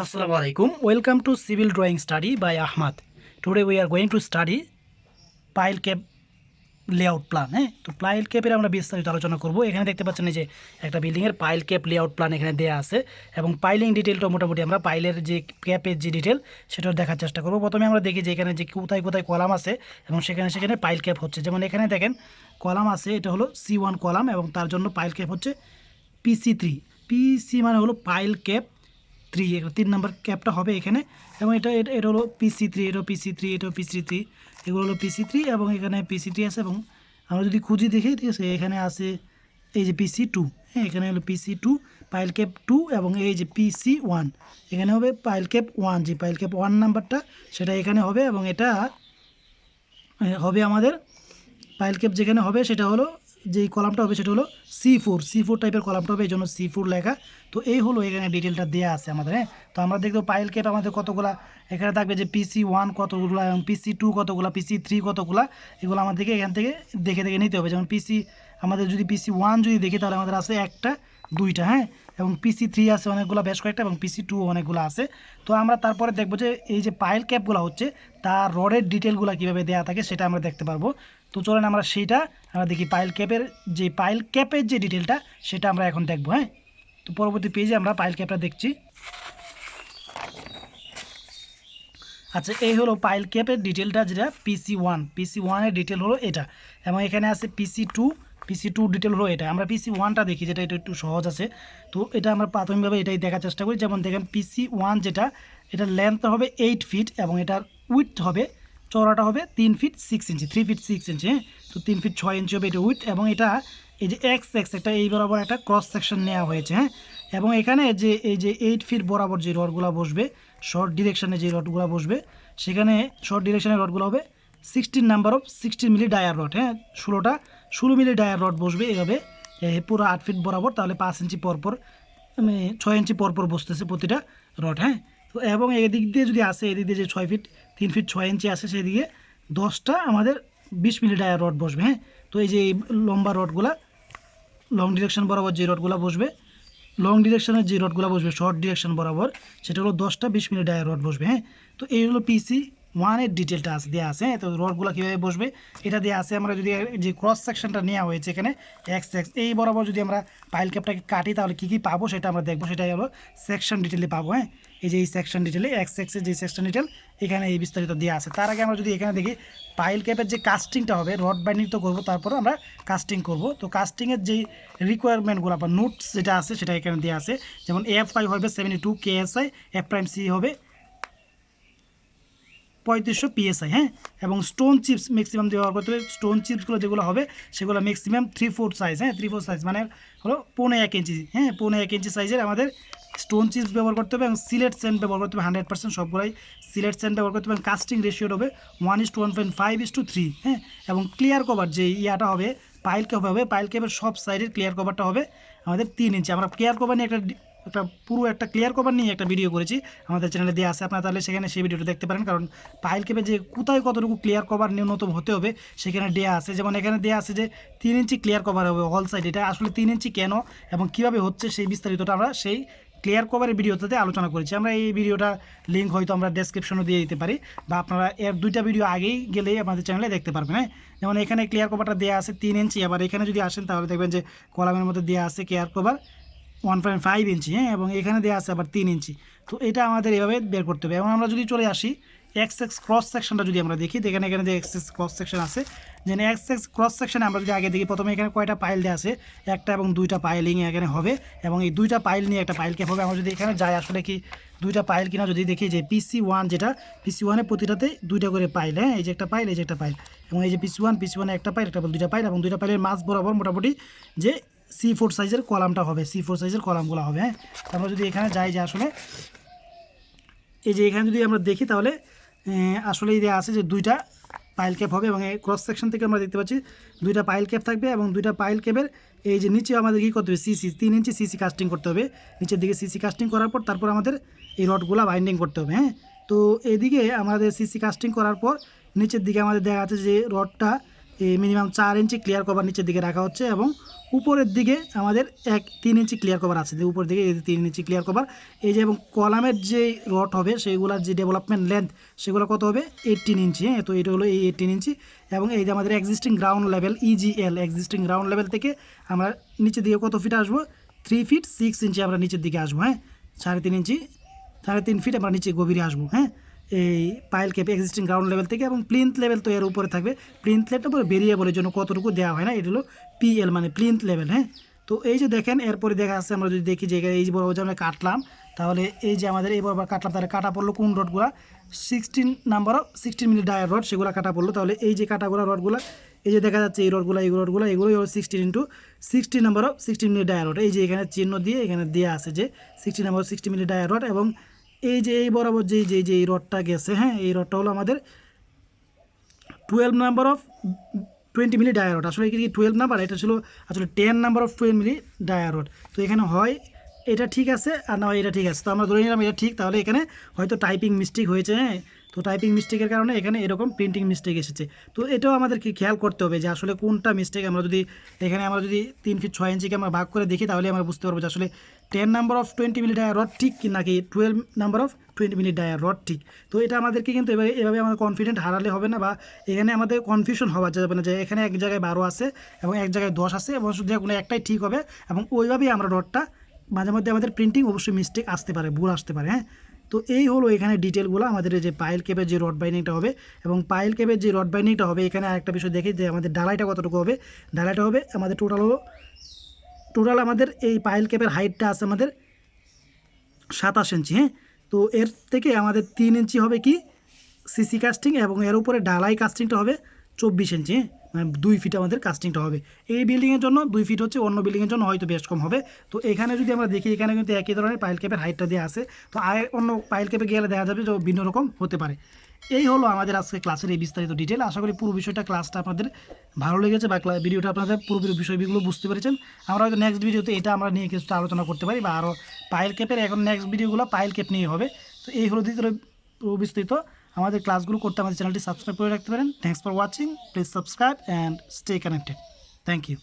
Assalamu alaikum. Welcome to Civil Drawing Study by Ahmad. Today we are going to study pile cap layout plan হ্যাঁ? তো pile ক্যাপের আমরা বিস্তারিত আলোচনা করব। এখানে দেখতে পাচ্ছেন যে একটা বিল্ডিংয়ের পাইল ক্যাপ লেআউট প্ল্যান এখানে দেওয়া আছে এবং পাইলিং ডিটেলটা মোটামুটি আমরা পাইলের যে ক্যাপের যে ডিটেল সেটা দেখার চেষ্টা করব। প্রথমে আমরা দেখি যে এখানে যে কোথায় কোথায় কলাম আছে এবং সেখানে সেখানে পাইল ক্যাপ হচ্ছে। যেমন এখানে দেখেন কলাম আছে, এটা হলো সি ওয়ান কলাম এবং তার জন্য পাইল ক্যাপ হচ্ছে পিসি থ্রি পিসি মানে হলো পাইল ক্যাপ থ্রি তিন নাম্বার ক্যাপটা হবে এখানে, এবং এটা এটা হলো পিসি থ্রি এটা পিসি থ্রি এটা পিসি থ্রি এগুলো হলো পিসি থ্রি এবং এখানে পিসি থ্রি আছে, এবং আমরা যদি খুঁজি দেখি, ঠিক আছে, এখানে আছে এই যে পিসি টু হ্যাঁ এখানে হলো PC two pile cap two এবং এই যে পিসি ওয়ান এখানে হবে পাইল ক্যাপ ওয়ান যে পাইল ক্যাপ ওয়ান নাম্বারটা সেটা এখানে হবে, এবং এটা হবে আমাদের পাইল ক্যাপ যেখানে হবে, সেটা হলো যেই কলামটা হবে সেটা হলো সি ফোর সি ফোর টাইপের কলামটা হবে এই জন্য সি ফোর লেখা। তো এই হলো এখানে ডিটেলটা দেওয়া আছে আমাদের হ্যাঁ? তো আমরা দেখব পাইল ক্যাপ আমাদের কতগুলা, এখানে থাকবে যে পিসি ওয়ান কতগুলা এবং পিসি টু কতগুলা পিসি থ্রি কতগুলা, এগুলো আমাদেরকে এখান থেকে দেখে দেখে নিতে হবে। যেমন পিসি আমাদের যদি পিসি ওয়ান যদি দেখি তাহলে আমাদের আছে একটা, দুইটা হ্যাঁ? এবং পিসি থ্রি আছে অনেকগুলো, বেশ কয়েকটা, এবং পিসি টু অনেকগুলো আছে। তো আমরা তারপরে দেখব যে এই যে পাইল ক্যাপগুলো হচ্ছে, তার রডের ডিটেলগুলো কীভাবে দেওয়া থাকে সেটা আমরা দেখতে পারব। তো চলেন আমরা সেইটা, আমরা দেখি পাইল ক্যাপের যে পাইল ক্যাপের যে ডিটেলটা সেটা আমরা এখন দেখব হ্যাঁ? তো পরবর্তী পেজে আমরা পাইল ক্যাপটা দেখছি। আচ্ছা এই হলো পাইল ক্যাপের ডিটেলটা যেটা পিসি ওয়ান পিসি ওয়ানের ডিটেল হলো এটা। এবং এখানে আছে PC two PC two detail হলো এটা। আমরা পিসি ওয়ানটা দেখি, যেটা এটা একটু সহজ আছে। তো এটা আমরা প্রাথমিকভাবে এটাই দেখার চেষ্টা করি। যেমন দেখেন পিসি ওয়ান যেটা, এটার লেন্থ হবে এইট ফিট এবং এটার উইথ হবে চওড়াটা হবে তিন feet six inch three feet six inch হ্যাঁ? তো তিন ফিট ছয় ইঞ্চি হবে এটা উইথ এবং এটা এই যে এক্স এক্স একটা এই বরাবর একটা ক্রস সেকশন নেওয়া হয়েছে হ্যাঁ? এবং এখানে যে এই যে এইট ফিট বরাবর যে রডগুলো বসবে শর্ট ডিরেকশানে যে রডগুলো বসবে, সেখানে শর্ট ডিরেকশানের রডগুলো হবে sixteen number of sixteen milli Dier rod হ্যাঁ? ষোলোটা ষোলো মিলি ডায়ার রড বসবে এভাবে পুরো আট ফিট বরাবর, তাহলে পাঁচ ইঞ্চি পরপর মানে ছয় ইঞ্চি পরপর বসতেছে প্রতিটা রড হ্যাঁ? তো এবং এদিক দিয়ে যদি আসে, এদিক দিয়ে যে ছয় ফিট তিন ফিট ছয় ইঞ্চি আসে সেদিকে দশটা আমাদের বিশ মিলি ডায়ার রড বসবে হ্যাঁ? তো এই যে এই লম্বা রডগুলা লং ডিরেকশন বরাবর যে রডগুলো বসবে লং ডিরেকশনের যে রডগুলো বসবে শর্ট ডিরেকশন বরাবর, সেটা হলো দশটা বিশ মিনিট ডায়ার রড বসবে হ্যাঁ? তো এই হলো পিসি ওয়ানের ডিটেলটা আছে দেওয়া আছে হ্যাঁ? তো রডগুলো কীভাবে বসবে, এটা দেওয়া আছে আমরা যদি যে ক্রস সেকশনটা নেওয়া হয়েছে এখানে এক্স এক্স এই বরাবর যদি আমরা পাইল ক্যাপটাকে কাটি, তাহলে কী কী পাবো সেটা আমরা দেখব, সেটাই হলো সেকশন ডিটেলে পাবো হ্যাঁ? এই যে এই সেকশন ডিটেলে এক্স এক্সের যে সেকশন ডিটেল এখানে এই বিস্তারিত দেওয়া আছে। তার আগে আমরা যদি এখানে দেখি পাইল ক্যাপের যে কাস্টিংটা হবে রড বাইন্ডিং তো করব তারপরে আমরা কাস্টিং করব। তো কাস্টিংয়ের যেই রিকোয়ারমেন্টগুলো বা নোটস যেটা আছে, সেটা এখানে দেওয়া আছে। যেমন এফ ফাইভ হবে seventy two K S I F prime C হবে পঁয়ত্রিশশো পিএসআই হ্যাঁ? এবং স্টোন চিপস ম্যাক্সিমাম ব্যবহার করতে হবে স্টোন চিপসগুলো যেগুলো হবে, সেগুলো ম্যাক্সিমাম থ্রি ফোর সাইজ হ্যাঁ? থ্রি ফোর সাইজ মানে হলো পৌনে এক ইঞ্চি হ্যাঁ? পৌনে এক ইঞ্চি সাইজের আমাদের স্টোন চিপস ব্যবহার করতে হবে এবং সিলেট সেন্ট ব্যবহার করতে হবে হান্ড্রেড পার্সেন্ট সবগুলাই। সিলেট সেন্ট ব্যবহার করতে হবে এবং কাস্টিং রেশিওটা হবে one is to one point five is to three হ্যাঁ? এবং ক্লিয়ার কভার যে ইয়াটা হবে পাইল ক্যাপ হবে পাইল ক্যাপের সব সাইডের ক্লিয়ার কভারটা হবে আমাদের তিন ইঞ্চি আমরা ক্লিয়ার কভার নিয়ে একটা একটা পুরো একটা ক্লিয়ার কভার নিয়ে একটা ভিডিও করেছি। আমাদের চ্যানেলে দেওয়া আছে, আপনারা তাহলে সেখানে সেই ভিডিওটা দেখতে পারেন। কারণ পাইল কেপে যে কোথায় কতটুকু ক্লিয়ার কভার ন্যূনতম হতে হবে, সেখানে দেওয়া আছে। যেমন এখানে দেওয়া আছে যে তিন ইঞ্চি ক্লিয়ার কভার হবে অল সাইড এটা আসলে তিন ইঞ্চি কেন এবং কীভাবে হচ্ছে সেই বিস্তারিতটা আমরা সেই ক্লিয়ার কভারের ভিডিওটাতে আলোচনা করেছি। আমরা এই ভিডিওটা লিঙ্ক হয়তো আমরা ডেসক্রিপশনে দিয়ে দিতে পারি বা আপনারা এর দুইটা ভিডিও আগেই গেলেই আমাদের চ্যানেলে দেখতে পারবেন হ্যাঁ? যেমন এখানে ক্লিয়ার কভারটা দেওয়া আছে তিন ইঞ্চি। আবার এখানে যদি আসেন তাহলে দেখবেন যে কলামের মধ্যে দেওয়া আছে clear cover one point five inch হ্যাঁ এবং এখানে দেওয়া আছে আবার তিন ইঞ্চি। তো এটা আমাদের এভাবে বের করতে হবে। এবং আমরা যদি চলে আসি এক্স এক্স ক্রস সেকশনটা যদি আমরা দেখি এখানে এখানে যে এক্স এক্স ক্রস সেকশন আছে যে এক্স এক্স ক্রস সেকশনে আমরা যদি আগে দেখি, প্রথমে এখানে কয়টা পাইল দেওয়া আছে? একটা এবং দুইটা পাইলিং এখানে হবে, এবং এই দুইটা পাইল নিয়ে একটা পাইল ক্যাপ হবে। আমরা যদি এখানে যাই, আসলে কি দুইটা পাইল কিনা যদি দেখি, যে পিসি ওয়ান যেটা পিসি ওয়ানের প্রতিটাতে দুইটা করে পাইল হ্যাঁ এই যে একটা পাইল এই যে একটা পাইল এবং এই যে পিসি ওয়ান পিসি ওয়ানে একটা পাইল একটা দুইটা পাইল এবং দুইটা পাইলের মাছ বরাবর মোটামুটি যে সি ফোর সাইজের কলামটা হবে সি ফোর সাইজের কলামগুলো হবে হ্যাঁ? আমরা যদি এখানে যাই যে আসলে, এই যে এখানে যদি আমরা দেখি তাহলে আসলে এই যে আছে যে দুইটা পাইল ক্যাপ হবে এবং এই ক্রস সেকশন থেকে আমরা দেখতে পাচ্ছি দুইটা পাইল ক্যাপ থাকবে এবং দুইটা পাইল ক্যাপের এই যে নিচে আমাদের কী করতে হবে সিসি তিন ইঞ্চি সিসি কাস্টিং করতে হবে। নিচের দিকে সিসি কাস্টিং করার পর তারপর আমাদের এই রডগুলো বাইন্ডিং করতে হবে হ্যাঁ? তো এদিকে আমাদের সিসি কাস্টিং করার পর নিচের দিকে আমাদের দেখা যাচ্ছে যে রডটা, এই মিনিমাম চার ইঞ্চি ক্লিয়ার কভার নিচের দিকে রাখা হচ্ছে এবং উপরের দিকে আমাদের এক তিন ইঞ্চি ক্লিয়ার কভার আছে। উপরের দিকে এই তিন ইঞ্চি ক্লিয়ার কভার এই যে এবং কলামের যে রড হবে, সেইগুলোর যে ডেভেলপমেন্ট লেন্থ সেগুলো কত হবে? এইটিন ইঞ্চি হ্যাঁ? তো এটা হলো এই এইটিন ইঞ্চি। এবং এই যে আমাদের existing ground level EGL existing ground level থেকে আমরা নিচের দিকে কত ফিট আসব? থ্রি ফিট সিক্স ইঞ্চি আমরা নিচের দিকে আসব হ্যাঁ? সাড়ে তিন ইঞ্চি, সাড়ে তিন ফিট আমরা নিচে গভীরে আসব হ্যাঁ? এই pile cap existing ground level থেকে এবং প্লিন্থ লেভেল তো এর উপরে থাকবে। প্লিন্থ লেভেলটা পরে বেরিয়ে বলে জন্য কতটুকু দেওয়া হয় না, এটা হলো পিএল মানে প্লিন্থ লেভেল হ্যাঁ? তো এই যে দেখেন, এরপরে দেখা যাচ্ছে আমরা যদি দেখি যে এই যে বরাবর আমরা কাটলাম, তাহলে এই যে আমাদের এই বরাবর কাটলাম, তাহলে কাটা পড়ল কোন রডগুলো sixteen number of sixteen milli Dier rod সেগুলো কাটা পড়ল। তাহলে এই যে কাটাগুলো রডগুলো এই যে দেখা যাচ্ছে এই রডগুলো এই রডগুলো এগুলোই হলো sixteen into sixty number of sixteen milli Dier rod এই যে এখানে চিহ্ন দিয়ে এখানে দেওয়া আছে যে sixty number sixty milli Dier rod এবং এই যে, এই বরাবর যে যে যে, এই রডটা গেছে হ্যাঁ এই রডটা হলো আমাদের twelve number of twenty milli dia rod আসলে কি টুয়েলভ নাম্বার এটা ছিল আসলে ten number of twelve milli dia rod তো এখানে হয়, এটা ঠিক আছে আর না এটা ঠিক আছে। তো আমরা ধরে নিলাম এটা ঠিক, তাহলে এখানে হয়তো টাইপিং মিস্টেক হয়েছে হ্যাঁ। তো টাইপিং মিস্টেকের কারণে এখানে এরকম প্রিন্টিং মিস্টেক এসেছে। তো এটাও আমাদেরকে খেয়াল করতে হবে যে আসলে কোনটা মিস্টেক আমরা যদি এখানে আমরা যদি তিন ফিট ছয় ইঞ্চিকে আমরা ভাগ করে দেখি, তাহলে আমরা বুঝতে পারব যে আসলে ten number of twenty milli Dier rod ঠিক কি নাকি twelve number of twenty milli Dier rod ঠিক। তো এটা আমাদেরকে কিন্তু এভাবে এভাবে আমাদের কনফিডেন্ট হারালে হবে না বা এখানে আমাদের কনফিউশন হওয়া যাবে না যে এখানে এক জায়গায় বারো আছে এবং এক জায়গায় দশ আছে এবং শুধু কোনো একটাই ঠিক হবে এবং ওইভাবেই আমরা রডটা মাঝে মধ্যে আমাদের প্রিন্টিং অবশ্যই মিস্টেক আসতে পারে, ভুল আসতে পারে হ্যাঁ? তো এই হলো এখানে ডিটেলগুলো আমাদের যে পাইল কেপের যে রড বাইনিংটা হবে এবং পাইল কেপের যে রড বাইনিংটা হবে, এখানে আরেকটা বিষয় দেখি যে আমাদের ডালাইটা কতটুকু হবে। ডালাইটা হবে আমাদের টোটাল হলো টোটাল আমাদের এই পাইল ক্যাপের হাইটটা আছে আমাদের সাতাশ ইঞ্চি হ্যাঁ? তো এর থেকে আমাদের তিন ইঞ্চি হবে কি সিসি কাস্টিং এবং এর উপরে ডালাই কাস্টিংটা হবে চব্বিশ ইঞ্চি হ্যাঁ? মানে দুই ফিট আমাদের কাস্টিংটা হবে। এই বিল্ডিংয়ের জন্য দুই ফিট হচ্ছে, অন্য বিল্ডিংয়ের জন্য হয়তো বেশ কম হবে। তো এখানে যদি আমরা দেখি, এখানে কিন্তু একই ধরনের পাইল ক্যাপের হাইটটা দেওয়া আছে। তো আয় অন্য পাইল ক্যাপে গেলে দেখা যাবে যে ভিন্ন রকম হতে পারে। এই হলো আমাদের আজকে ক্লাসের এই বিস্তারিত ডিটেল আশা করি পুরো বিষয়টা ক্লাসটা আপনাদের ভালো লেগেছে বা ভিডিওটা আপনাদের পুরোপুরি বিষয়গুলো বুঝতে পেরেছেন। আমরা হয়তো নেক্সট ভিডিওতে এটা আমরা নিয়ে কিছুটা আলোচনা করতে পারি বা আরও পাইল ক্যাপের এখন নেক্সট ভিডিওগুলো পাইল ক্যাপ নিয়ে হবে। তো এই হলো দ্বিতীয় বিস্তৃত আমাদের ক্লাসগুলো করতে আমাদের চ্যানেলটি সাবস্ক্রাইব করে রাখতে পারেন। Thanks for watching please subscribe and stay connected thank you